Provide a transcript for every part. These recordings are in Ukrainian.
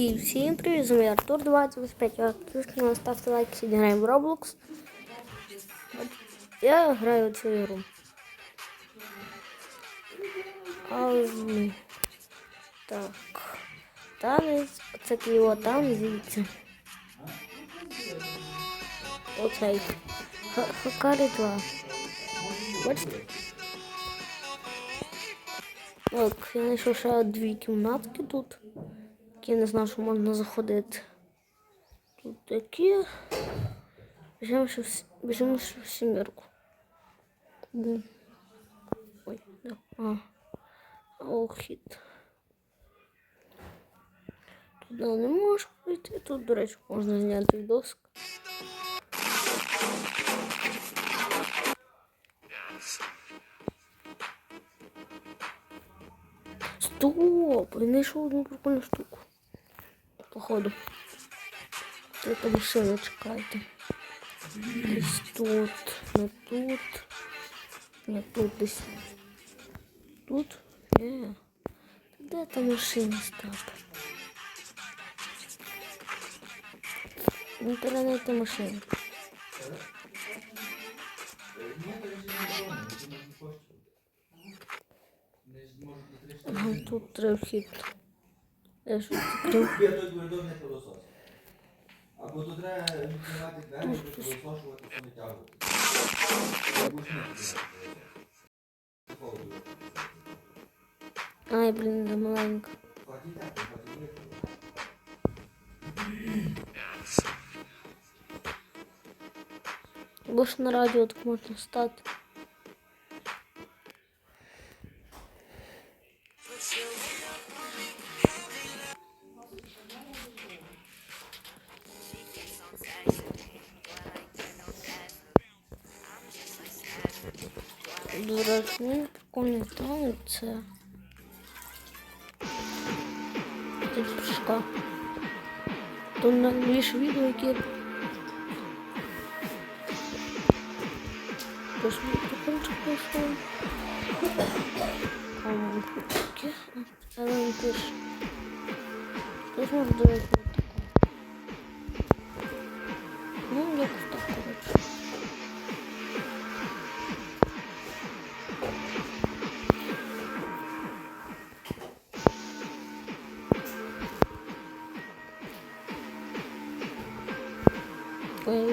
І всім привіт, з вами Артур 25. Отлично, ставте лайк, сьогодні граємо в Roblox. Я граю в цю ігру. М, так. Танець, це Києво, там звідси. Оцей. Хакарі 2. Бачите? Так, я знайшов ще дві кімнатки тут. Я не знав, що можна заходити. Тут такі. Біжимо ще в, біжимо ще в сімерку. Бум. Ой, да. А. Охід. Туди не можеш пройти. Тут, до речі, можна зняти відосик. Стоп! Я знайшов одну прикольну штуку. Походу. Там машина, чекайте. Десь тут, не тут. Не тут десь. Тут? Ні. Де та машина стати? Не машину. Ага, тут треба вхід. Я ж відкрив. Є той двердовний пилосос. Або то треба відкривати двері, щоб висошувати, що витягувати. Ай, блін, да маленька. Бо ж на радіо так можна стати. Прикольний танець це. Тут прыжка. То новіше відео, яке Тож мій прикольчик пішов. Ам, таке. Але не пише. Тож можу дивити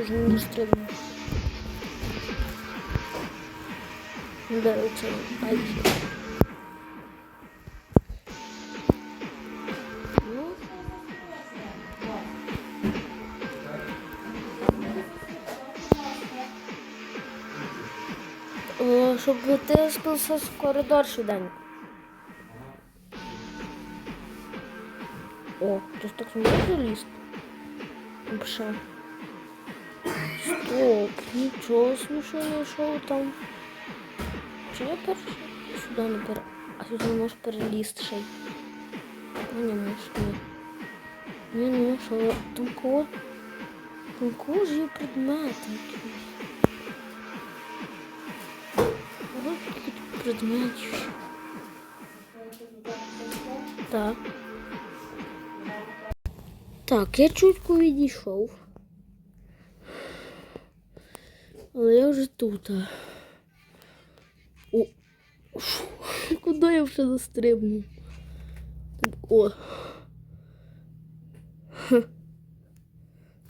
вже не стрибну. Да, це айфі. Ну. О, щоб ти спився в коридор. О, ж так не може лізти? Вообще. Стоп, нічого смішного, що там. Чи я перший? Сюди не. А сюди не можеш перелізти ще. Ну, не можеш, ні. Ні, не можеш, але там кого... Там кого ж є предмети якісь? Предметів? Так. Так, я чутку відійшов. Але я вже тут. О, куди я вже застрибнув? О.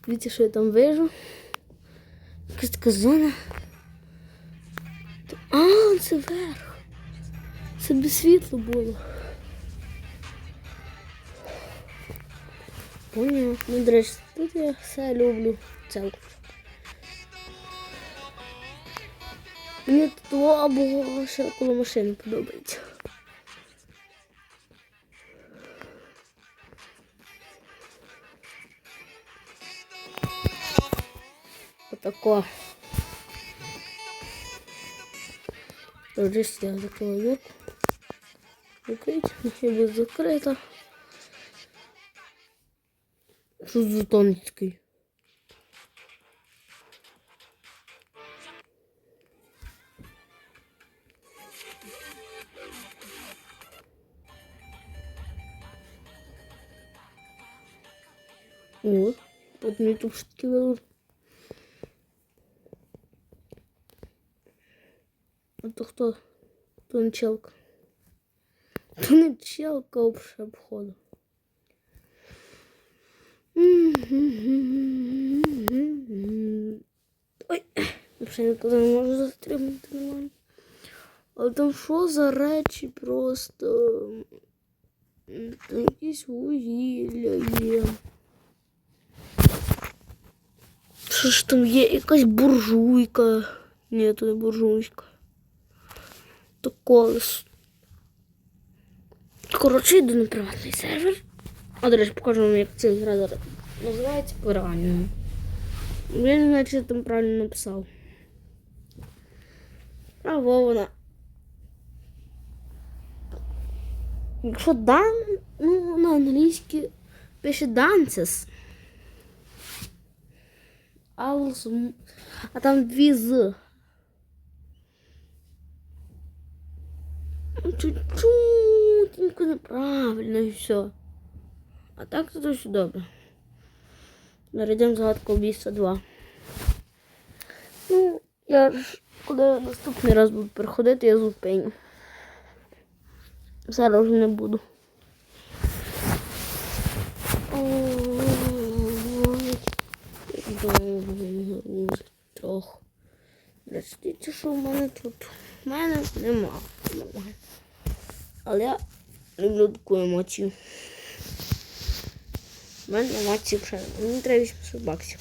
Дивіться, що я там вижу. Якась така зона. А, це верх. Це без світло було. Поняв. Ну, до речі, тут я все люблю. Це. Мені тут або ще коло машини подобається. Отако. Здесь я закрила дверку. Закрыть. Нехай буде закрита. Що за тоненький? О, тут мені тут такі вели. А то хто? То не челка. То не челка вообще обходу. Ой, вже ніколи не можу затримати нормально. Але там що за речі просто. М, Там якісь вугілля є. Що ж там є? Якась буржуйка. Ні, то не буржуйка. То колес. Коротше, йду на приватний сервер. А, до речі, покажу вам, як ця гра зараз називається по-реальному. Я не знаю, чи я там правильно написав. А во вона. Якщо дан, ну, на англійській пише dances. Also, а там дві з. Ну, Чуть-чуть неправильно і все. А так то все добре. Нарядимо загадку убійства 2. Ну, я ж коли наступний раз буду приходити, я зупиню. Зараз не буду. Довго трохи. Дивіться, що в мене тут. У мене нема. Але я люблю таку емоцію. У мене емоції вже. Мені треба 800 баксів.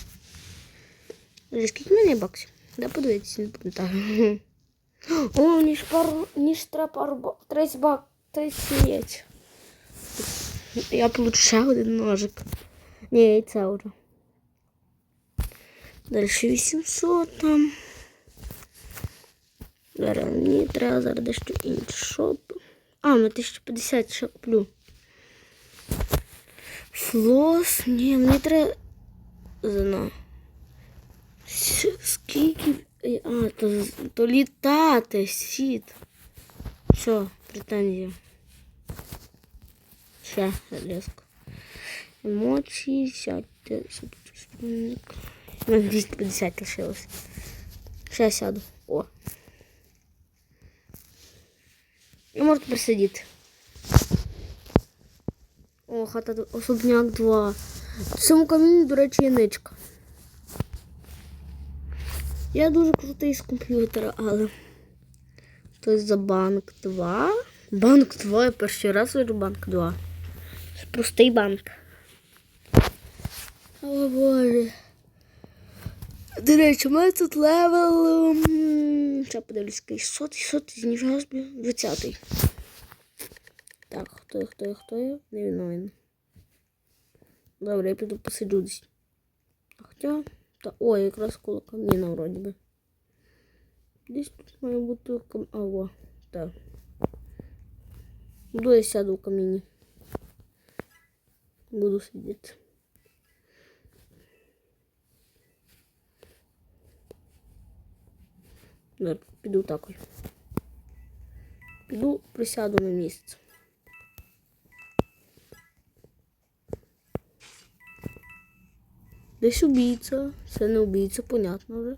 Скільки в мене баксів? Да подивитися, не пам'ятаю. О, ніж пару, ніж треба пару бак. 30 бак, 30 яєць. Я получу один ножик. Ні, яйця вже. Далі 800 там. Зараз мені треба зараз дещо інше. Що? А, на 1050 ще куплю. Флос. Ні, мені треба. Зна. С- Скільки. Ай, А, то, то літати, сіт. Все, претензія. Ще резко. Емоції, сядьте. спільник. У мене 250 лишилось. Ще я сяду. О. І можете присидіти. О, хата особняк 2. В цьому камінні, до речі. Я дуже крутий з комп'ютера, але. Хтось за банк 2. Банк 2, я перший раз вижу банк 2. Це простий банк. О боже. До речі, у тут левел. м, Ще подивлюсь, який сотий, сотий, ніфіга собі, 20. Так, хто я, хто я, хто я? Не виновен. Добре, я піду посиджу десь. Хоча. Та, о, якраз коло каміна вроді би. Десь тут має бути кам... А, во, так. Буду я сяду в каміні. Буду сидіти. Піду так. Піду, присяду на місце. Десь убійця. Це не убійця, понятно вже.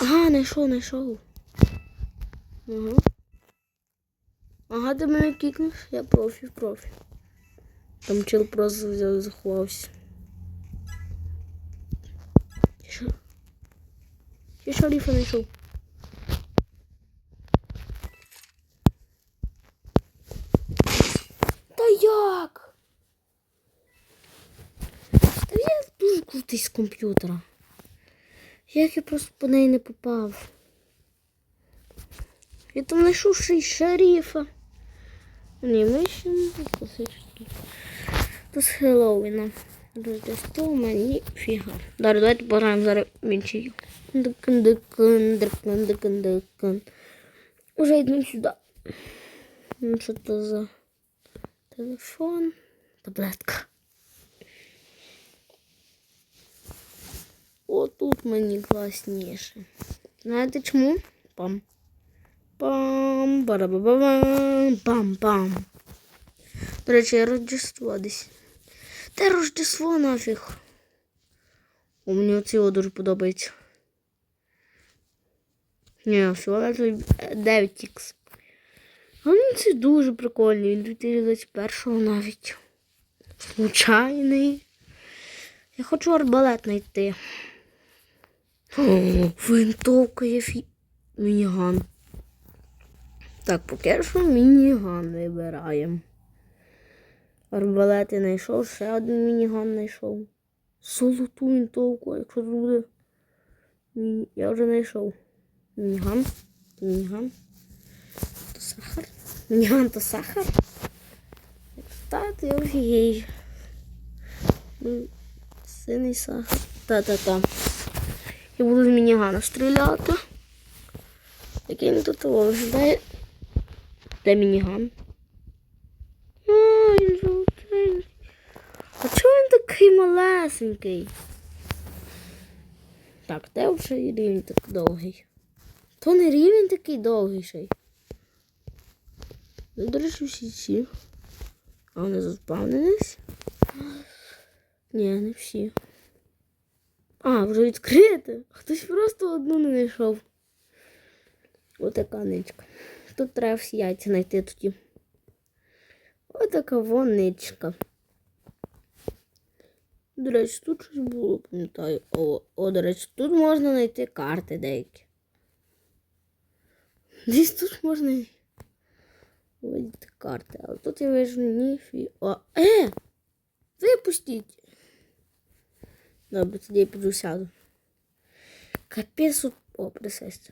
Ага, знайшов, знайшов. Ага. Ага, ти мене кікнеш, я профі, профі. Там чел просто взяв і заховався. Що? Я шарифа знайшов. Та як? Та я дуже крутий з комп'ютера. Як я просто по неї не попав? Я там знайшов ще й шарифа. Ні, ми ще не класичні. То з Хеллоуіна. Рождество мені фіга. Далі, давайте пограємо зараз в інший. Дикин, дикин, дикин, дикин, дикин. Уже йдемо сюди. Ну, що це за телефон? Таблетка. О, тут мені класніше. Знаєте чому? Пам. Пам, барабабам, пам-пам. До речі, я Рождество десь. Де Рождество нафіг? О, мені оці о дуже подобається. Ні, фіолетовий 9х. А він це дуже прикольний. Він 2021 навіть. Случайний. Я хочу арбалет знайти. Винтовка є фі... мініган. Так, поки що мініган вибираємо. Арбалет я знайшов, ще один мініган знайшов. Золоту винтовку, якщо буде. Я вже знайшов. Мініган. Мініган. То сахар. Мініган то сахар. Та ти офігей. Синий сахар. Та-та-та. Я буду з мінігана стріляти. Який він тут виглядає. Де мініган? А, він жовтий. А чого він такий малесенький? Так, де вже рівень так довгий? То не рівень такий довгий ще й. Ну, до речі, всі ці. А вони заспавнились? Ні, не всі. А, вже відкрите. Хтось просто одну не знайшов. Отака ничка. Тут треба всі яйця знайти тоді. Отака воничка. До речі, тут щось було, пам'ятаю. О, о, до речі, тут можна знайти карти деякі. Десь тут можна видіти карти, але тут я вижу ніфі. О, е! Випустіть! Добре, тоді я піду сяду. Капець. О, присесть.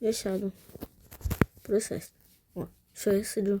Я сяду. Присесть. О, що я сиджу.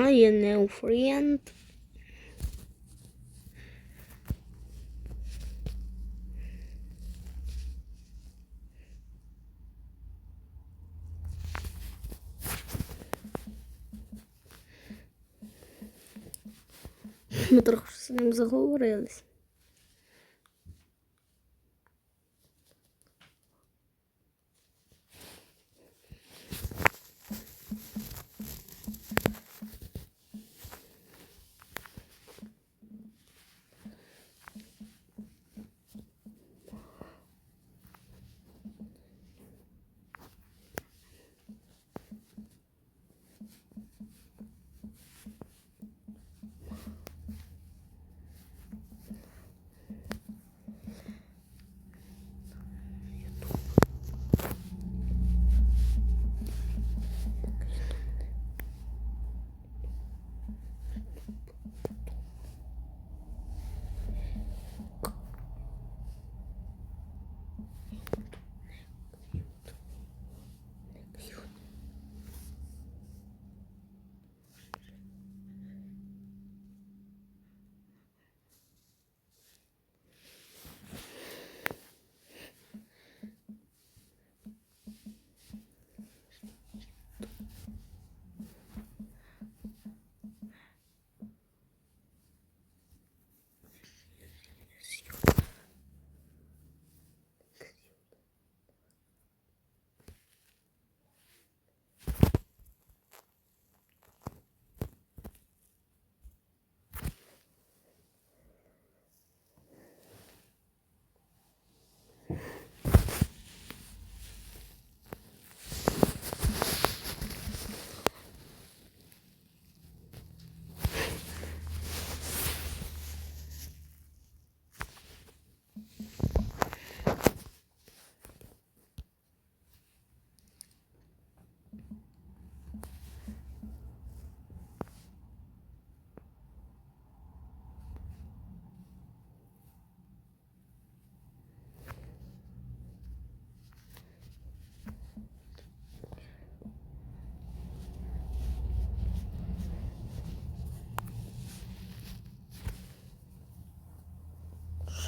Ага, є неофренд. Ми трохи з ним заговорились.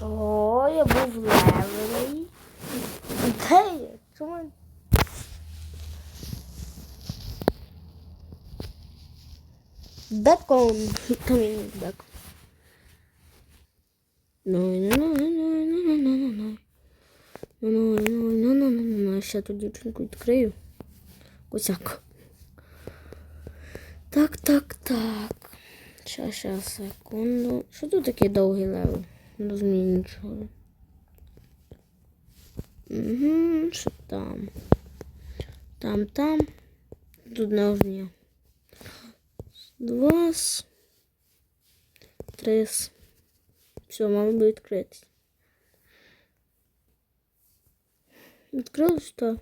Чого я був левий? Де я? Чому? Беком. Камінь беком. Ну, ну, ну, ну, ну, ну, ну. Ну, ну, ну, ну, ну, ну, ще тут дівчинку відкрию. Косяк. Так, так, так. Ща, ща, секунду. Що тут такий довгий левел? Не розумію нічого. Угу, що там? Там, там. Тут не огня. Два. Три. Все, мало би відкритись. Відкрилось то.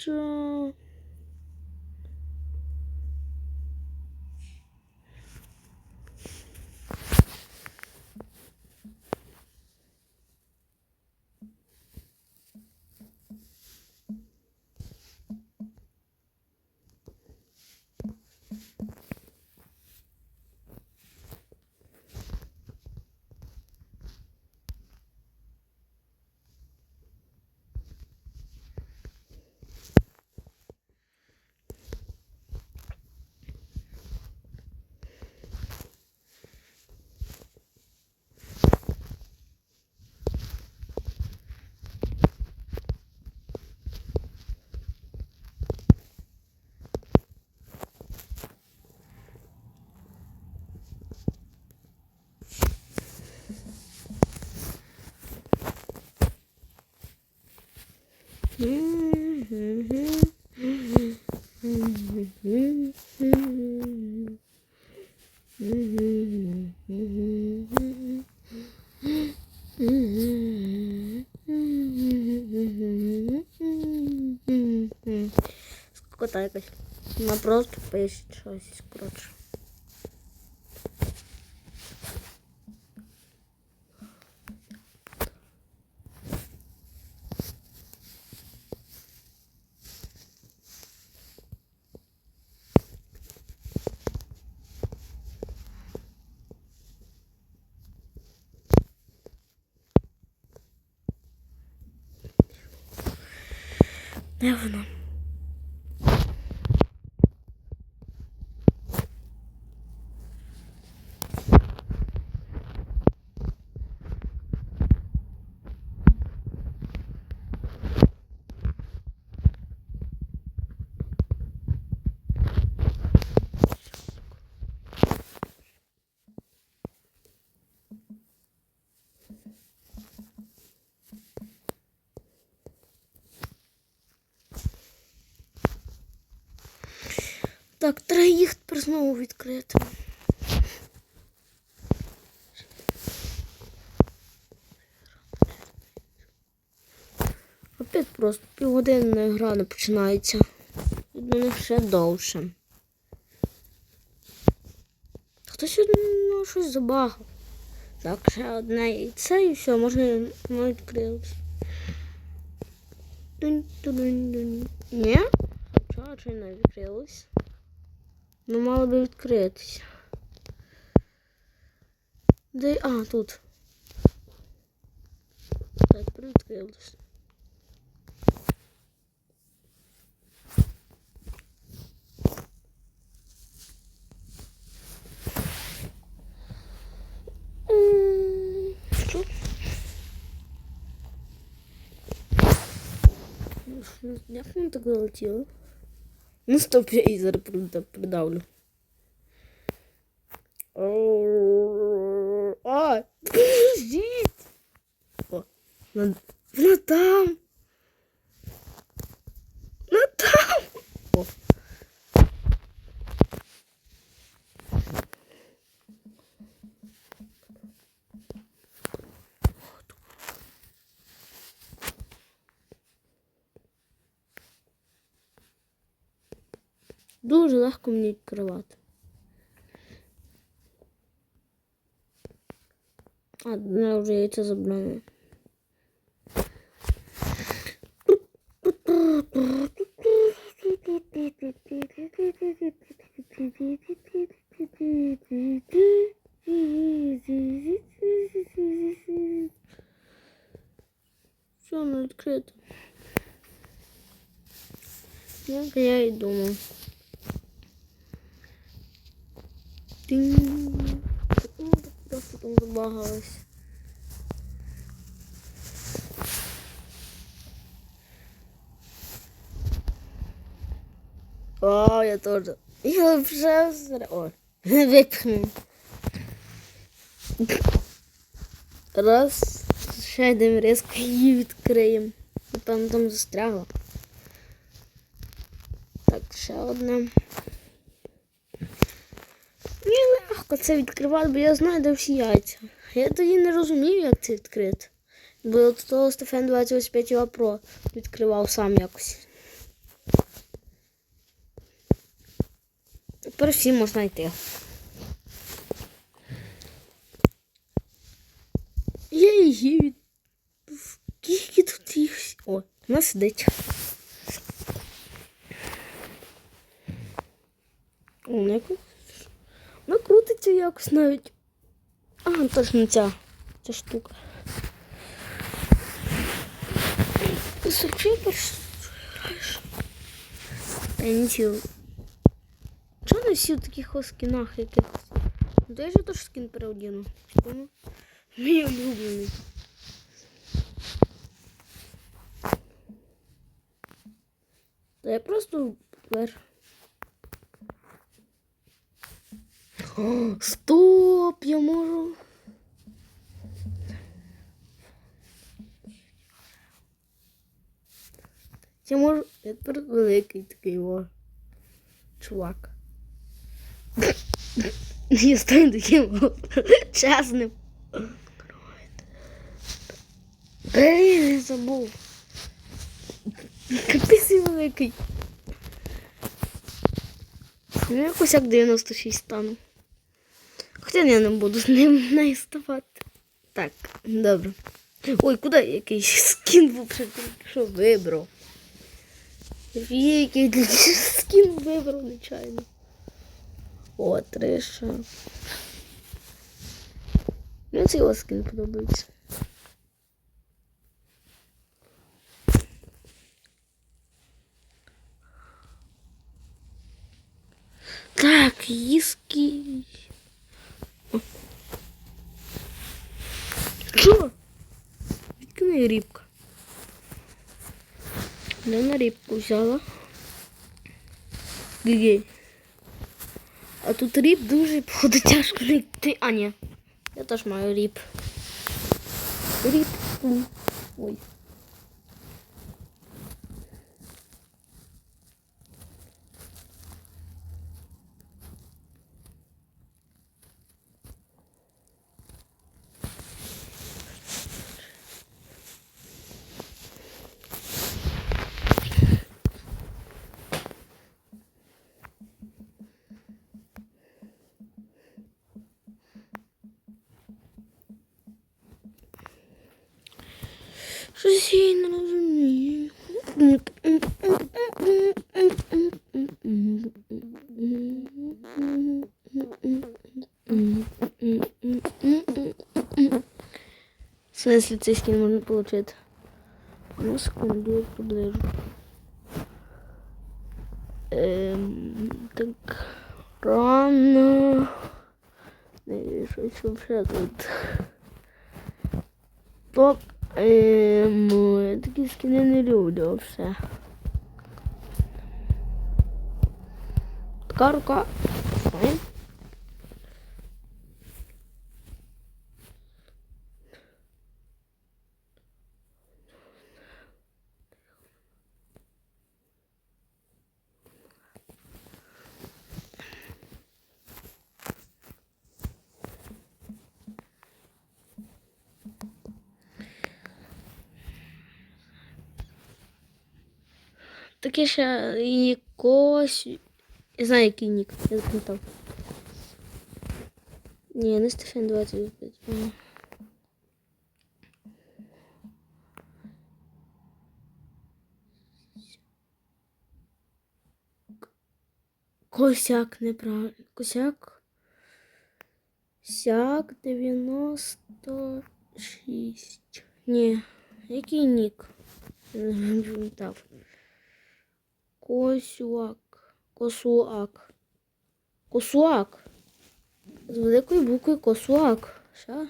这 якось. Вона просто пише щось, коротше. Не воно. Опять просто півгодинна гра не починається. Від мене ще довше. Хтось ну, щось забагав. Так, ще одне яйце і все, можна воно відкрилось. Дунь-дунь-дунь. Ні? Чого чи не відкрилось? Ну, мало би відкритися. Де. А, тут. Так, відкрилось. Як воно так залетіло? Ну стоп, я її зараз прид- придавлю. А, подождіть! О, вона, вона там! Вона там! Дуже легко мені відкривати. А, не вже яйця забрали. Все, воно відкрито. Як я і думав. О, я тоже. Я вже. О, випхну. Раз, ще йдемо різко її відкриємо. Напевно, там застрягла. Так, ще одне. Легко це відкривати, бо я знаю, де всі яйця. Я тоді не розумів, як це відкрити. Бо от того Стефен 25 Pro відкривав сам якось. Тепер всі можна йти. Я її від... Скільки тут їх? О, вона сидить. О, Вона якось... Вона крутиться якось навіть. А, точно ця. Ця штука. Ти сочіпиш, граєш. Та нічого. Чого не всі в таких ось скінах якихось? Ну, то я ж теж скін переодіну. Мій улюблений. Та я просто вверх. О, Стоп, я можу. Я можу. Я тепер великий такий о. Чувак. Я стану таким чесним. Блін, я забув. Капець великий. Ну, якось як 96 стану. Хоча я не буду з ним не ставати. Так, добре. Ой, куди якийсь скін був, що вибрав? Є якийсь скін вибрав, нечайно. О, Триша. Мені цей ось скін подобається. Так, їски. Що? Відкине рибка? Я на рибку взяла. Гігей. А тут риб дуже походу тяжко знайти. А, ні. Я теж маю риб. Рибку. Ой. Я не розумію. В смысле, цей скин можна получить? Ну, секунду, я приближу. Ем, так, рано. Не, щось вообще тут. Топ Ем, я такі скини не люблю все. Така рука. Ой. Таке ще якось. Я знаю, який нік. Я запам'ятав. Ні, не Стефан 25. Ага. Косяк неправильно. Косяк. Сяк 96. Ні. Який нік? Пам'ятав. Косюак. Косуак. Косуак. З великої букви косуак. Ша?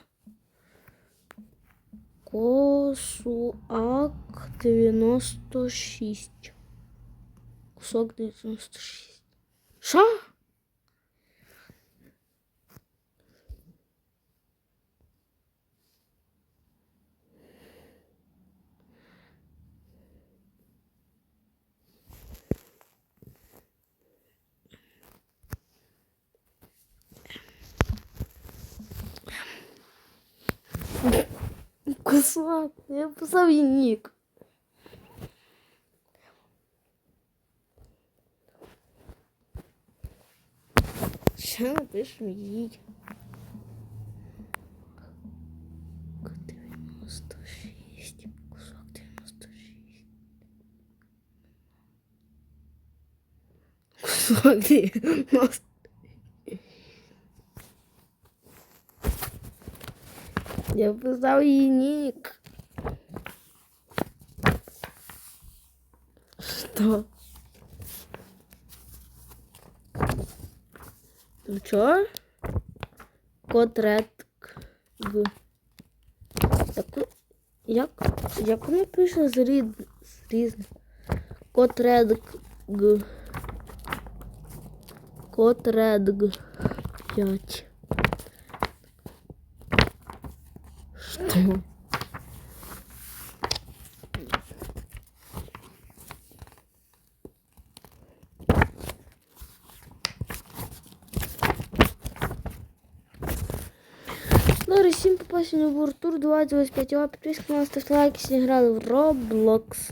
Косуак 96. Кусок 96. Що? Косуак. Я писав їй нік. Ще напишемо їй. 96. Кусок 96. Кусок 90. Я писав їй нік. Що? Ну чо? Котретк. Г. Як, як, як воно пише з рід, з різних? Котредк. Г. Котредг. 5. Что? Добре, всім був Артур 225 підписка ставте лайки, сьогодні грали в Roblox.